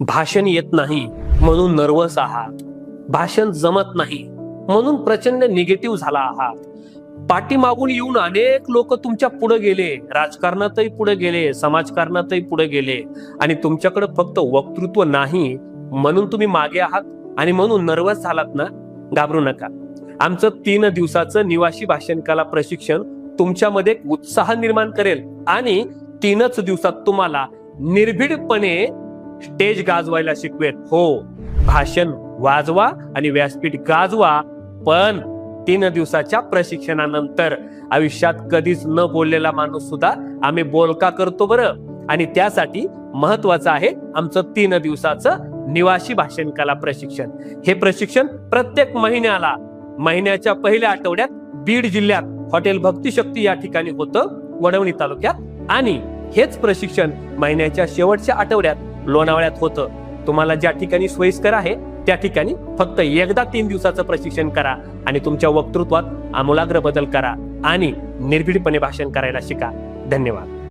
भाषण येत नाही म्हणून नर्वस आहात भाषण जमत नाही म्हणून प्रचंड निगेटिव्ह झाला आहात पाठीमागून येऊन अनेक लोक तुमच्यापुढे गेले. राजकारणातही पुढे गेले समाजकारणातही पुढे गेले. आणि तुमच्याकडे फक्त वक्तृत्व नाही म्हणून तुम्ही मागे आहात आणि म्हणून नर्वस झालात ना? घाबरू नका. आमचं तीन दिवसाचं निवासी भाषण कला प्रशिक्षण तुमच्यामध्ये एक उत्साह निर्माण करेल. आणि तीनच दिवसात तुम्हाला निर्भीडपणे स्टेज गाजवायला शिकवेल हो भाषण वाजवा आणि व्यासपीठ गाजवा. पण तीन दिवसाच्या प्रशिक्षणानंतर आयुष्यात कधीच न बोललेला माणूस सुद्धा आम्ही बोलका करतो बरं. आणि त्यासाठी महत्वाचं आहे आमचं तीन दिवसाचं निवासी भाषण कला प्रशिक्षण. हे प्रशिक्षण प्रत्येक महिन्याला महिन्याच्या पहिल्या आठवड्यात बीड जिल्ह्यात हॉटेल भक्तिशक्ती या ठिकाणी होतं वडवणी तालुक्यात. आणि हेच प्रशिक्षण महिन्याच्या शेवटच्या आठवड्यात लोणावळ्यात होतं. तुम्हाला ज्या ठिकाणी सोयीस्कर आहे त्या ठिकाणी फक्त एकदा तीन दिवसाचं प्रशिक्षण करा आणि तुमच्या वक्तृत्वात आमूलाग्र बदल करा आणि निर्भीडपणे भाषण करायला शिका. धन्यवाद.